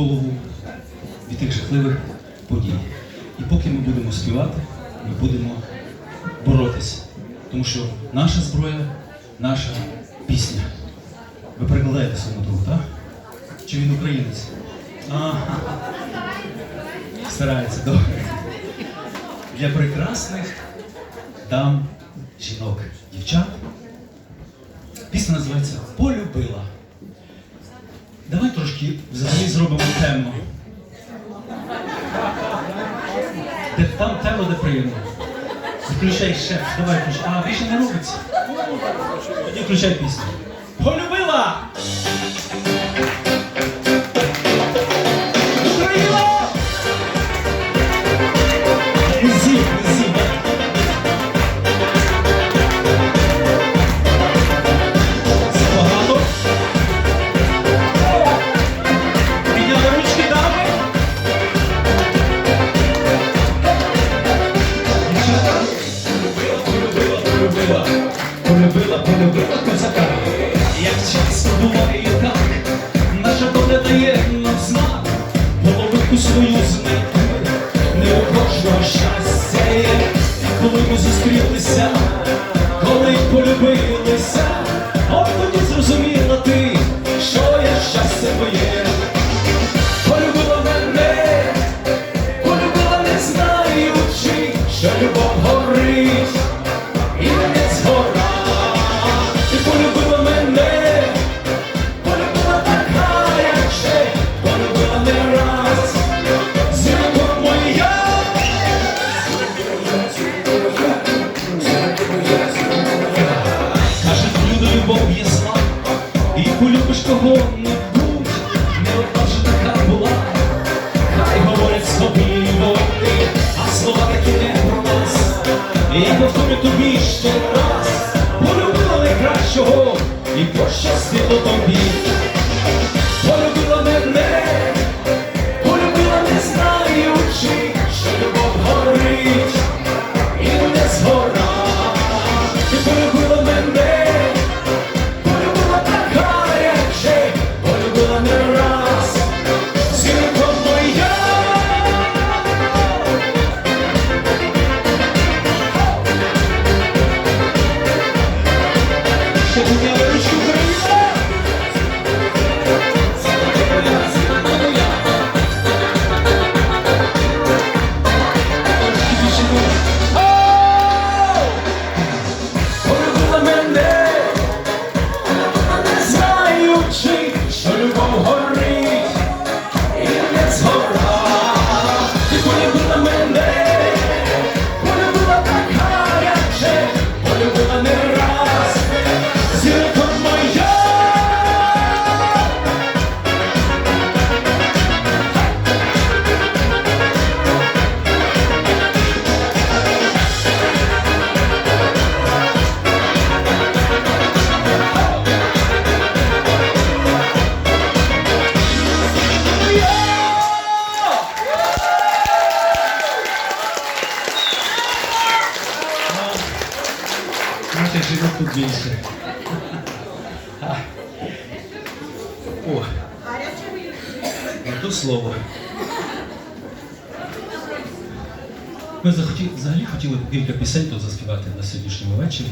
голову від тих жахливих подій. І поки ми будемо співати, ми будемо боротися. Тому що наша зброя, наша пісня. Ви перекладаєте своєму другу, так? Чи він українець? А, старається, добре. Для прекрасних дам, жінок, дівчат. Пісня називається Полюбила. Давай трошки взагалі зробимо темно. Де, там темно, де приємно. Включай шеф, давай включай. А, більше не робиться. Тоді включай пісню. Полюбила! Ми зустрілися, я повторю тобі ще раз, полюбила найкращого і пощастило тобі. Наших жінок тут більше. О, то слово. Ми захоті- взагалі хотіли кілька пісень тут заспівати на сьогоднішньому вечорі,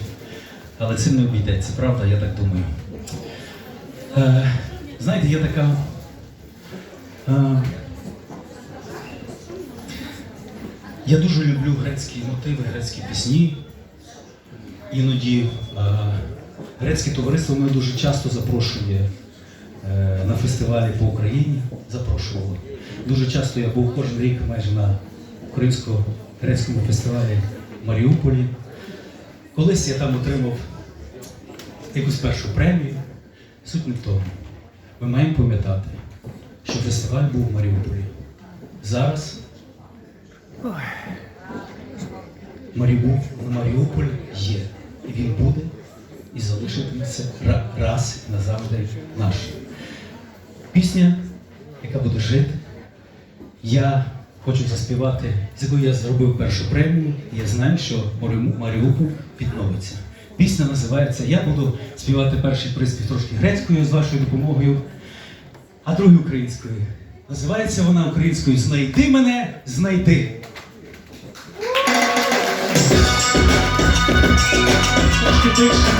але цим не обійдеться, правда, я так думаю. Е, знаєте, є така. Е, я дуже люблю грецькі мотиви, грецькі пісні. Іноді е, грецьке товариство мене дуже часто запрошує е, на фестивалі по Україні. Запрошувало. Дуже часто я був кожен рік майже на українсько-грецькому фестивалі в Маріуполі. Колись я там отримав якусь першу премію. Суть не в тому. Ми маємо пам'ятати, що фестиваль був в Маріуполі. Зараз Маріуполь, Маріуполь є. І він буде і залишитиметься раз і назавжди наш. Пісня, яка буде жити. Я хочу заспівати, з якою я зробив першу премію. і Я знаю, що Маріу- Маріуполь відновиться. Пісня називається Я буду співати перший приспів трошки грецькою з вашою допомогою, а другий українською. Називається вона українською Знайди мене, знайди. Пісенька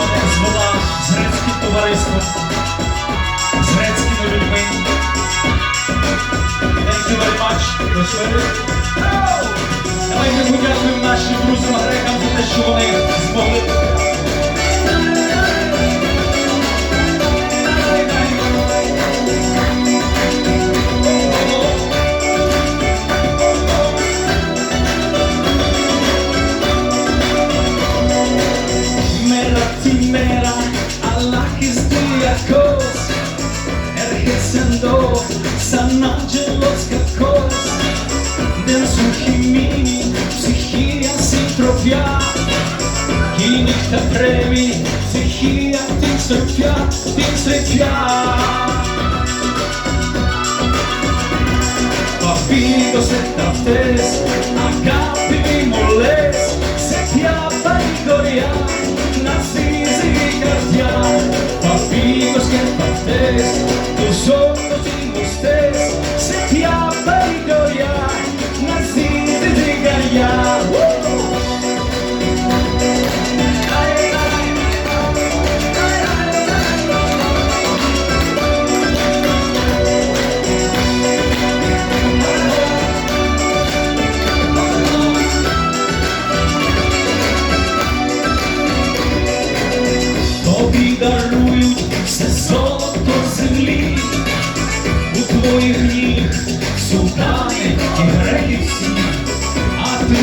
мене звела з грецьким товариством, з грецькими людьми. Thank you very much. Давайте подякуємо нашим друзям грекам за те, що вони змогли. Κι η νύχτα τρέμει ψυχή απ' την στροφιά, την στρεφιά. Παπίδωσε τα αυτές, αγάπη μη μου λες Σε ποια παρηγοριά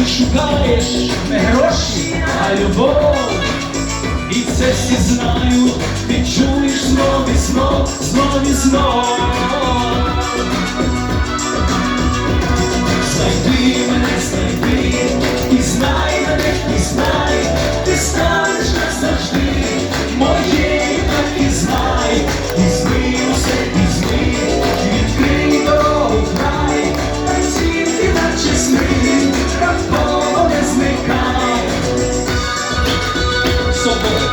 шукаєш не гроші, а любов. І це всі знають, ти чуєш знов і знов, знов і знов. Знайди мене, знайди, і знай Собою.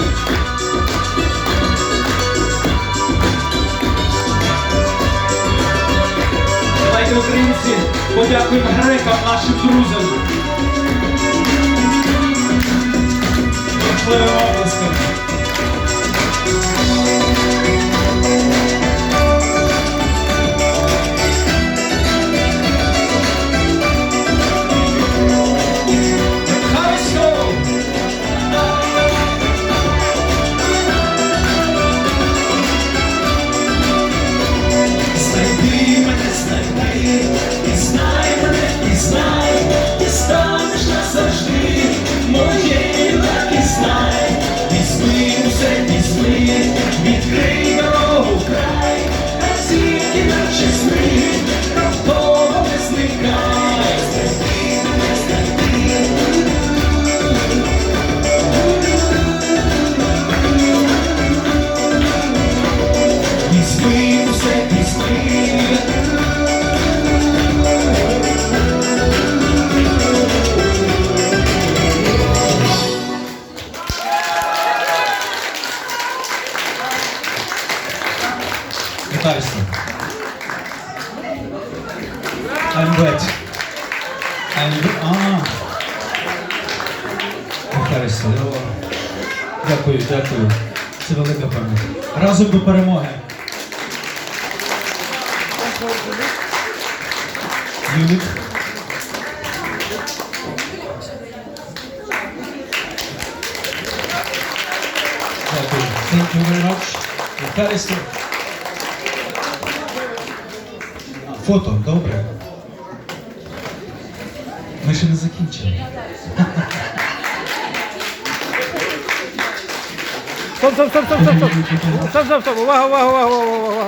Давайте, українці, подякуємо грекам, нашим друзям. Бурхливим обласком. Дякую, дякую. Це велика пам'ять. Разом до перемоги. Юлік. Дякую. Thank you very much. Віталіся. Фото, добре. Ми ще не закінчили. Стоп, стоп, стоп, стоп, стоп, стоп. Стоп, стоп, стоп. Увага, увага, увага, увага, увага.